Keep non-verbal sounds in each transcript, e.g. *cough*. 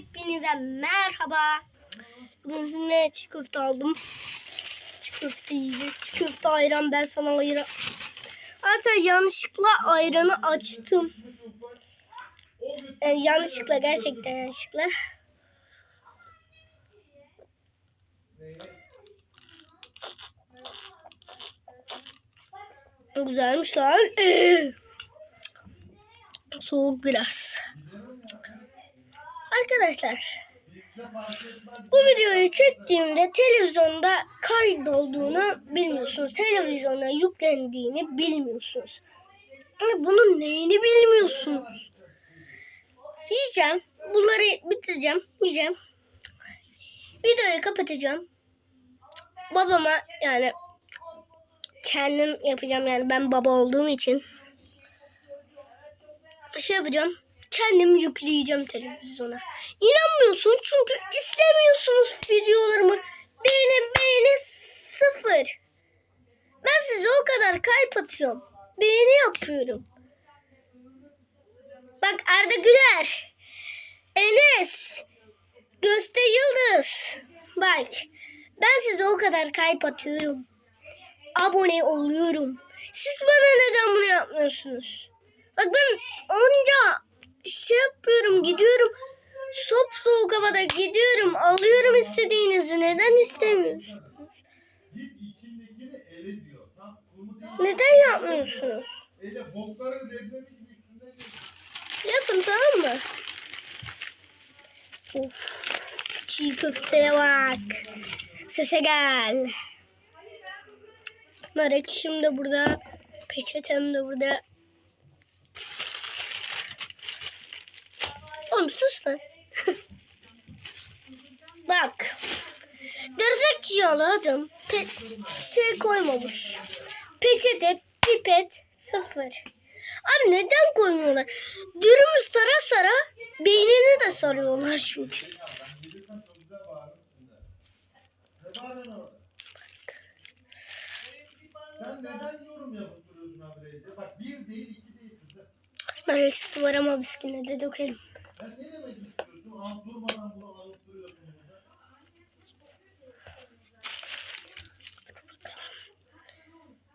Hepinize merhaba. Bugün sizinle çiğ köfte aldım. Çiğ köfte yiyeceğiz. Çiğ köfte ayran ben sana ayran. Hatta yanlışlıkla ayranı açtım. Yani yanlışlıkla gerçekten yanlışlıkla. Güzelmiş lan. *clears throat* Soğuk biraz. Arkadaşlar bu videoyu çektiğimde televizyonda kaydolduğunu bilmiyorsunuz. Televizyona yüklendiğini bilmiyorsunuz. Ama bunun neyini bilmiyorsunuz. Yiyeceğim. Bunları bitireceğim. Yiyeceğim. Videoyu kapatacağım. Babama yani kendim yapacağım yani ben baba olduğum için şey yapacağım. Kendim yükleyeceğim televizyona. İnanmıyorsun çünkü istemiyorsunuz videolarımı. Beğeni beğeni sıfır. Ben size o kadar kalp atıyorum. Beğeni yapıyorum. Bak Arda Güler. Enes. Göste Yıldız. Bak. Ben size o kadar kalp atıyorum. Abone oluyorum. Siz bana neden bunu yapmıyorsunuz? Bak ben onca şey yapıyorum gidiyorum. Sop soğuk havada gidiyorum. Alıyorum istediğinizi. Neden istemiyorsunuz? Neden yapmıyorsunuz? Yapın tamam mı? Of. Çiğ köfteye bak. Sese gel. Nar ekşim de burada. Peçetem de burada. Oğlum sus lan. *laughs* Bak. Gerizekalı adam pe şey koymamış. Peçete, pipet sıfır. Abi neden koymuyorlar? Dürümü sara sara beynini de sarıyorlar çünkü. Orada? Sen neden yorum yapıp duruyorsun abireyle? Bak bir değil iki değil kızım. Nar ekşisi var ama yine de dökelim. Sen ne demek istiyorsun? Durmadan bunu alıp duruyorsun.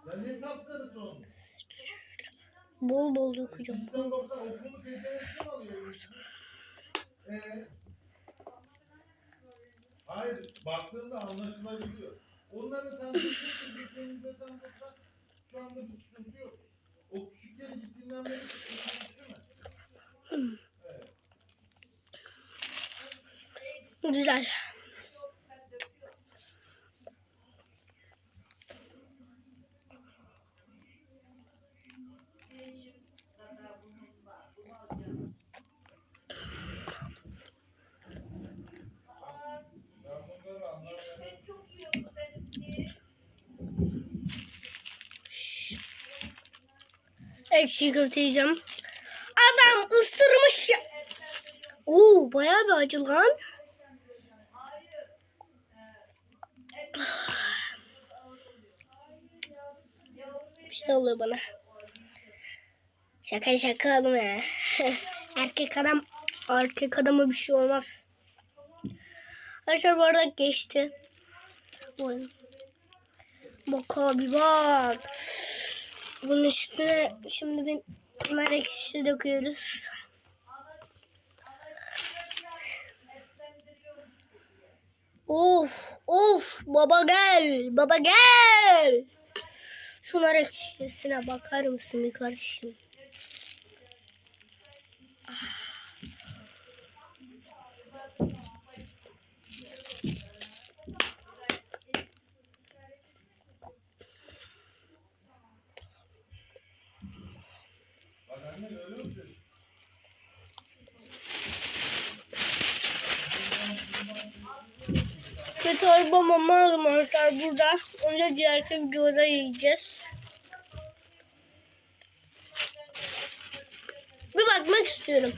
Ya ne? Bol bol dökeceğim. Bizden baksa okulu tezden alıyor. Ee? Hayır, baktığında anlaşılabiliyor. Onların sen gittiğinde sen baksan şu anda bir sıkıntı yok. O küçükken gittiğinden beri sıkıntı düştü mü? Evet. Güzel. Ekşi köfte. Adam ısırmış. Oo bayağı bir acı lan. Şey oluyor bana. Şaka şaka oğlum ya. *laughs* erkek adam erkek adama bir şey olmaz. Arkadaşlar bu arada geçti. Bak abi bak. Bunun üstüne şimdi bir nar ekşisi döküyoruz. Of of baba gel baba gel. Şu nar ekşisine bakar mısın bir kardeşim? Ve torba mama aldım arkadaşlar burada. Onu da diğer videoda yiyeceğiz. Bir bakmak istiyorum.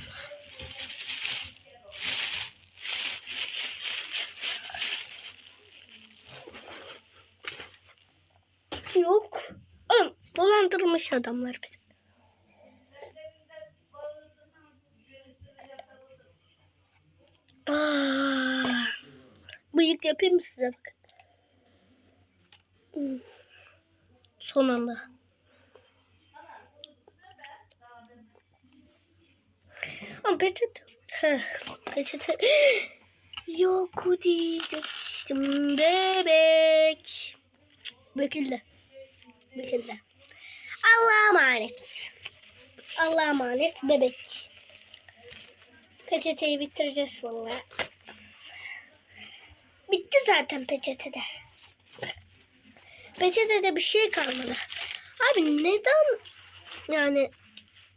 Yok. Oğlum dolandırmış adamlar bizi. pratik yapayım mı size bakın. Hmm. Son anda. Peçete. Peçete. *gasps* Yok diyecektim bebek. Döküldü. Döküldü. Allah'a emanet. Allah'a emanet bebek. Peçeteyi bitireceğiz vallahi. Bitti zaten peçetede. Peçetede bir şey kalmadı. Abi neden yani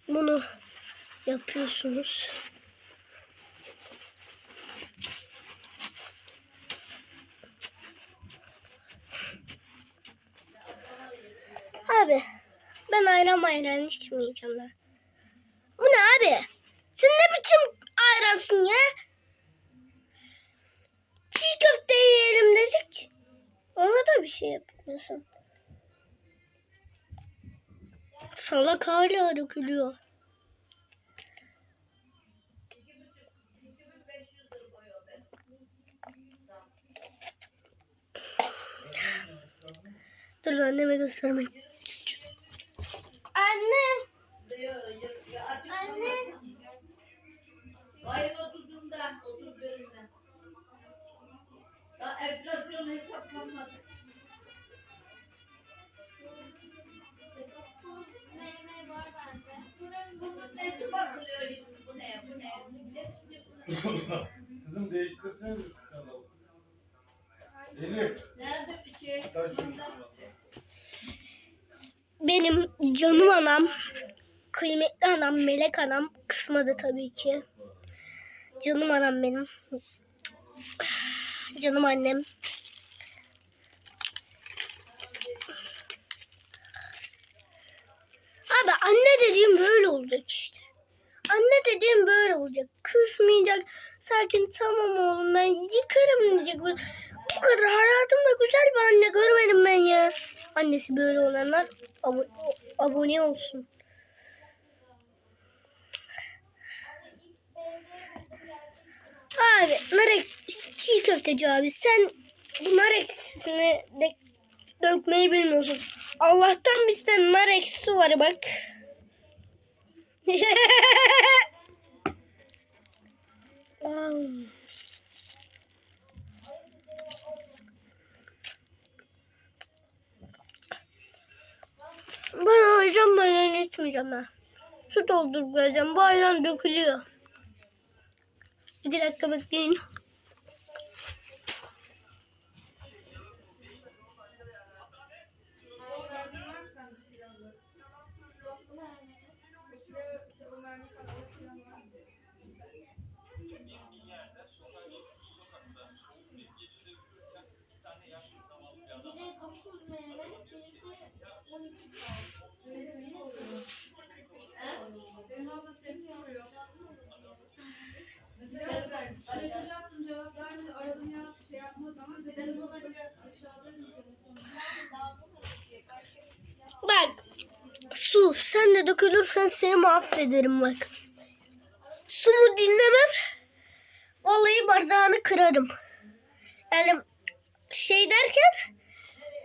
bunu yapıyorsunuz? Abi ben ayran ayran içmeyeceğim ben. Bu ne abi? Sen ne biçim ayransın ya? Çiğ köfte yiyelim dedik. Ona da bir şey yapmıyorsun. Salak hala dökülüyor. Dur anneme göstermek istiyorum. Anne. Anne. Ayın 30'unda, 31'inde. Daha enflasyon hesaplanmadı. Nesi bakılıyor şimdi? Bu ne, bu ne? Kızım değiştirsene de şu çanalı. Elif. Nerede. Benim canım anam, kıymetli anam, melek anam kısmadı tabii ki. Canım anam benim. Canım annem. Abi anne dediğim böyle olacak işte. Anne dediğim böyle olacak. Kısmayacak. Sakin tamam oğlum ben yıkarım diyecek. Böyle, Bu kadar hayatımda güzel bir anne görmedim ben ya. Annesi böyle olanlar abo- abone olsun. Abi nar ekşisi, çiğ köfteci abi sen bu nar ekşisini de dökmeyi bilmiyorsun. Allah'tan bizde nar ekşisi var bak. *laughs* Wow. Ben ayran ben. Su doldurup geleceğim. Bu ayran dökülüyor. İki dakika bekleyin. Sen de dökülürsen seni mahvederim bak. Sumu dinlemem. Vallahi bardağını kırarım. Yani şey derken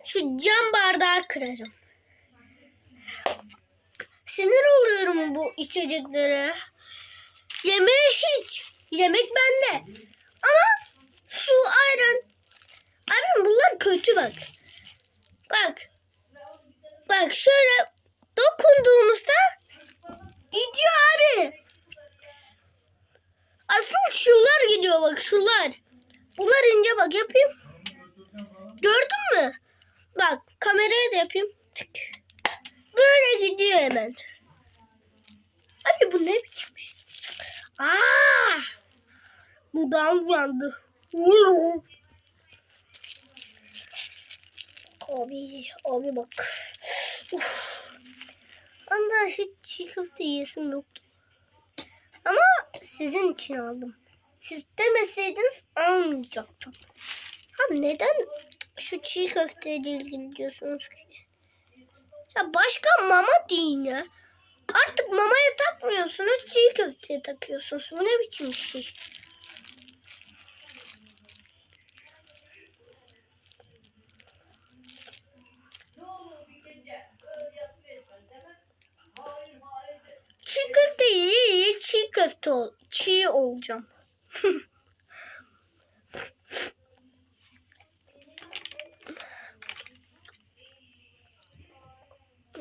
şu cam bardağı kırarım. Sinir oluyorum bu içeceklere. Yemeğe hiç. Yemek bende. Ama su, ayran. Abi bunlar kötü bak. Bak. Bak şöyle dokunduğumuzda gidiyor abi. Asıl şunlar gidiyor bak şunlar. Bunlar ince bak yapayım. Gördün mü? Bak kameraya da yapayım. Böyle gidiyor hemen. Abi bu ne biçim şey? Aa! Dudağım yandı. Abi, abi bak. Uf. Ben daha hiç çiğ köfte yiyesim yoktu. Ama sizin için aldım. Siz demeseydiniz almayacaktım. Abi neden şu çiğ köfteyle ilgili diyorsunuz ki? Ya başka mama deyin ya. Artık mamaya takmıyorsunuz, çiğ köfteye takıyorsunuz. Bu ne biçim bir şey? Olacağım. *laughs*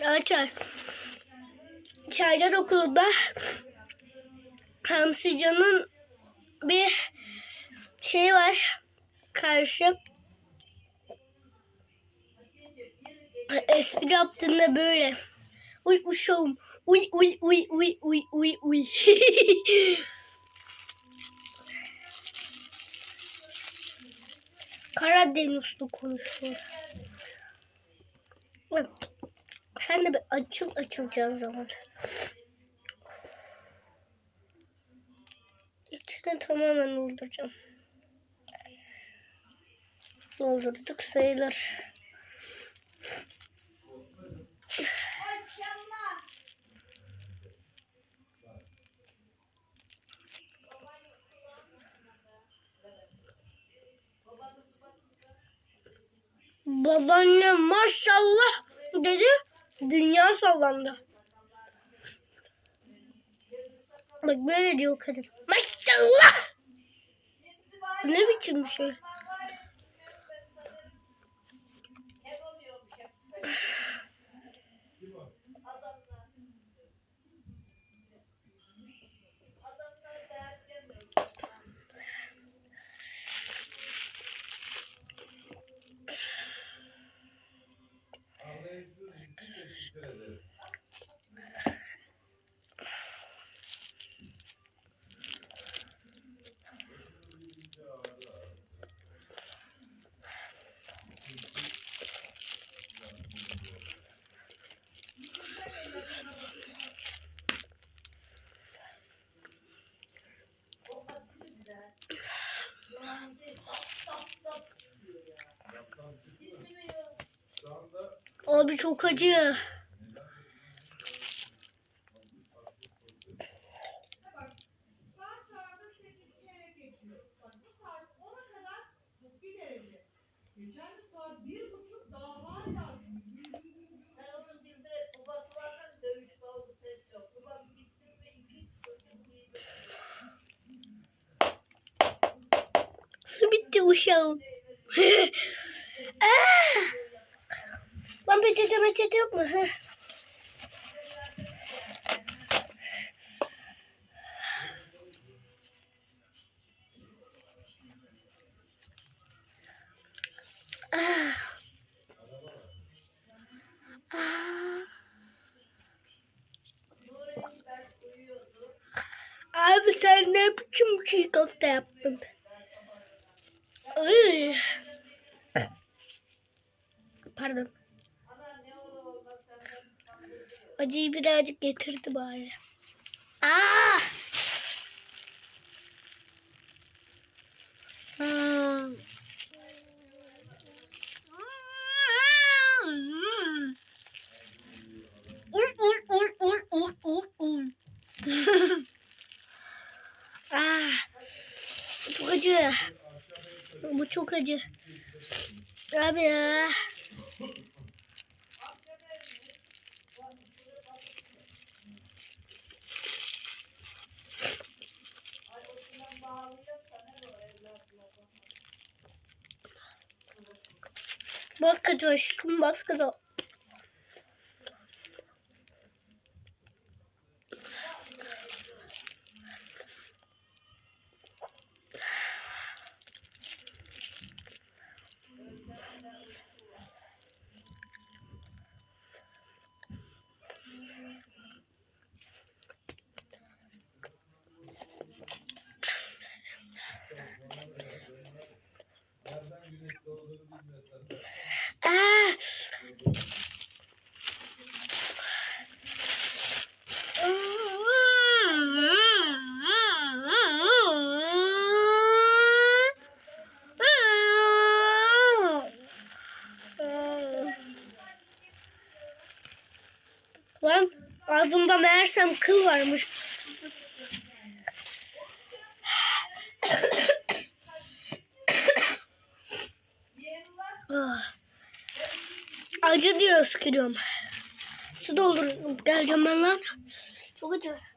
Arkadaşlar Çaylar okulunda Hamsican'ın bir şey var karşı espri yaptığında böyle uy uşağım uy uy uy uy uy uy uy *laughs* Karadenizli konuşuyor. Sen de bir açıl açılacağın zaman. İçine tamamen dolduracağım. Doldurduk sayılır. Babaannem maşallah dedi. Dünya sallandı. Bak böyle diyor kadın. Maşallah. Ne biçim bir şey? Teşekkür Abi çok acı. Bak saat şu anda 8 çeyrek geçiyor. Bak bu saat 10'a kadar bu bir derece. Geçen gün saat 1.30 daha hala Sen onu sildir et. Babası varken dövüş kavga ses yok. Babası gitti ve iki çocuk iyi Su bitti uşağım. Lan peçete meçete yok mu? Ah. Ah. Abi sen ne biçim çiğ köfte yaptın? Birazcık getirdi bari. Aa! Hmm. *laughs* Ah, çok acı. Bu çok acı. Abi ya. Aşkım bas kız Lan ağzımda meğersem kıl varmış. Ah. Acı diyor sıkıyorum. Su doldur. Geleceğim ben lan. Çok acı.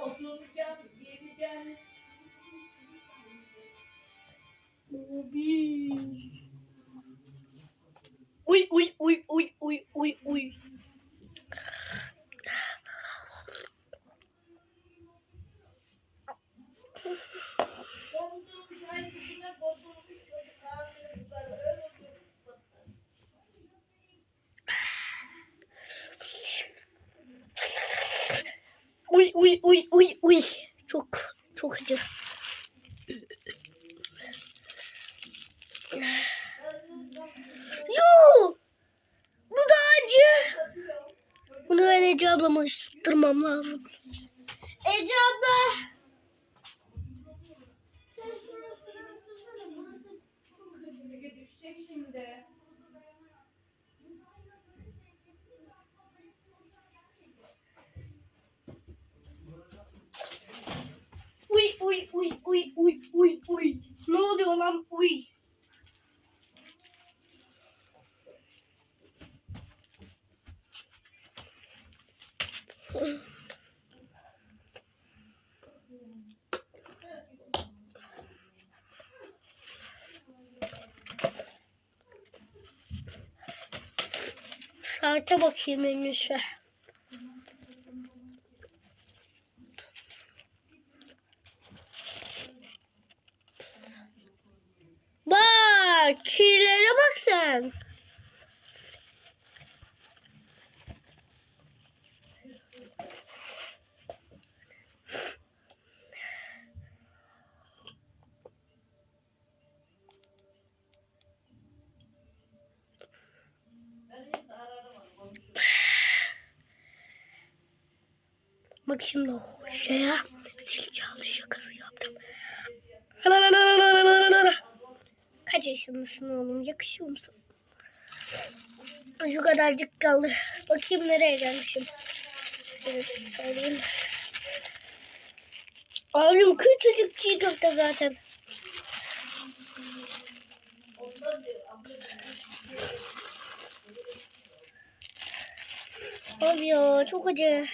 oturacağım, yiyeceğim. Uy uy uy uy uy uy uy. Düşecek şimdi. Uy uy uy uy uy uy uy. Ne oluyor lan uy? Saate bakayım en iyisi. Bak kirlere bak sen. Ben hiç de ararım onu konuşurum. Bak şimdi o şeye zil çaldı şakası yaptım. Kaç yaşındasın oğlum? Yakışıyor musun? Şu kadarcık kaldı. Bakayım nereye gelmişim. Evet söyleyeyim. Abim küçücük çiğ köfte zaten. Abi ya çok acı.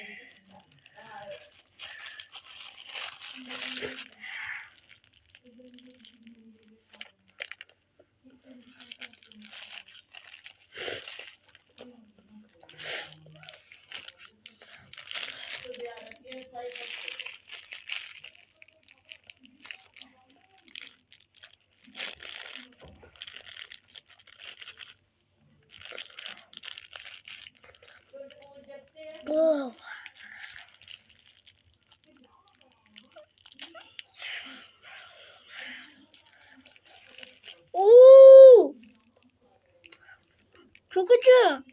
Olacak diye Oh. Oo! Çok acı.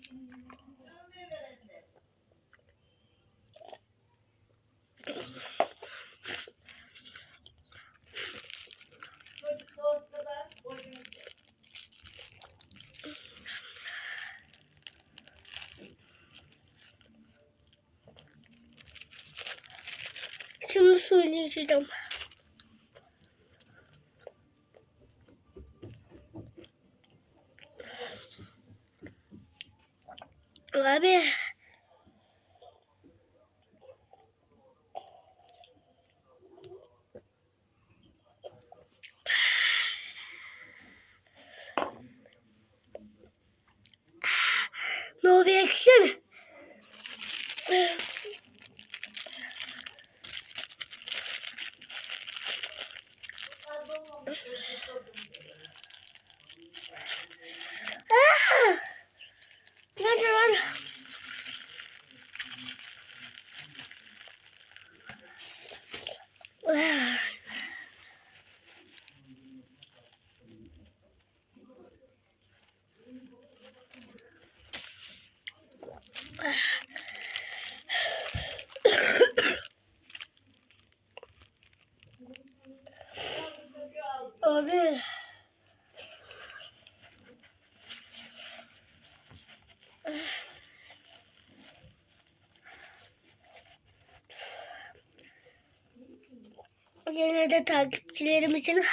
dövme verenler. Çocuk doğru kadar boyunca. Şimdi içeceğim. Abi. De takipçilerim için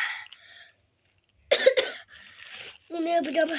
*coughs* bunu yapacağım.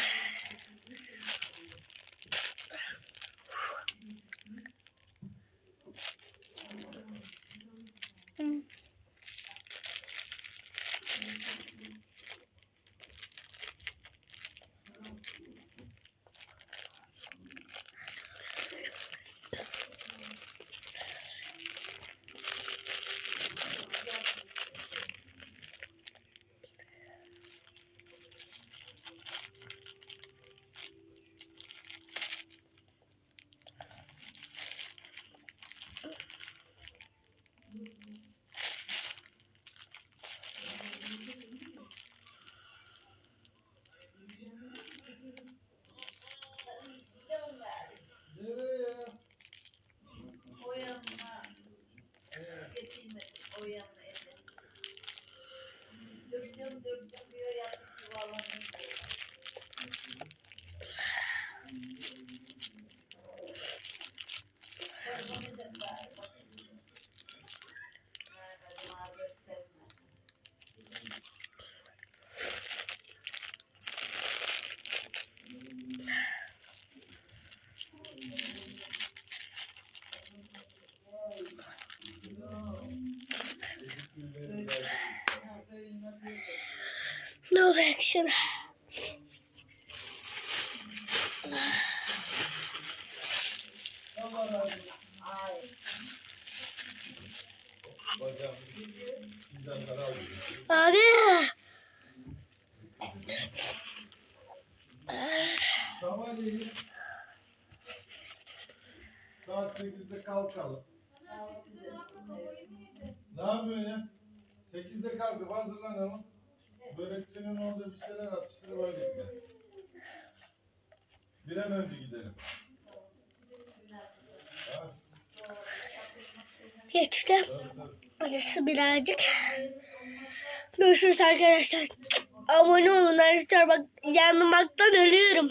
Action. Abi. Sabahleyin saat 8'de kalkalım. Ne yapıyorsun ya? 8'de kalkıp hazırlanalım. Börekçinin orada bir şeyler atıştırıp öyle gidelim. Bir an önce gidelim. Ha, Geçti. Acısı birazcık. Görüşürüz arkadaşlar. Abone olun arkadaşlar. Bak yanmaktan ölüyorum.